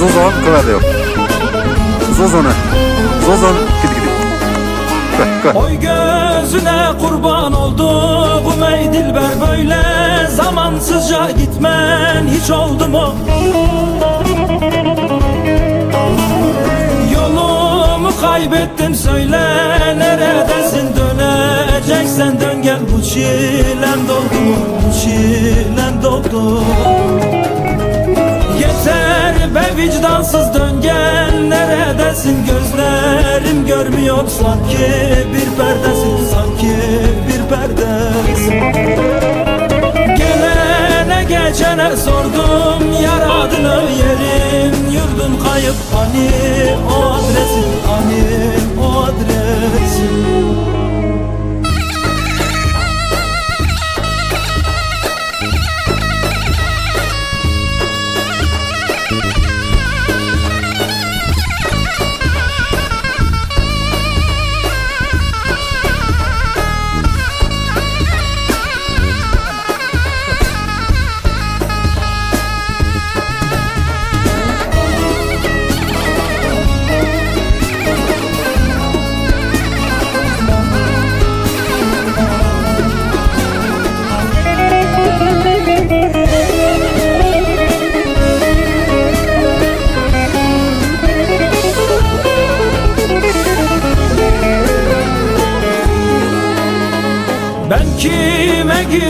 Zozon kıvada yok. Zozonu. Zozon gidi gidi. Koy koy. Oy gözüne kurban oldum ey dilber böyle Zamansızca gitmen hiç oldu mu? Yolumu kaybettim söyle neredesin döneceksen dön gel bu çilem doldu mu? Bu çilem doldu mu? Vicdansız dön gel Neredesin? Gözlerim görmüyor Sanki. Bir perdesin Sanki bir perdesin. Gelene geçene sordum Yar adını yerin Yurdun kayıp hani o adresin Hani Ben kime gidiyorum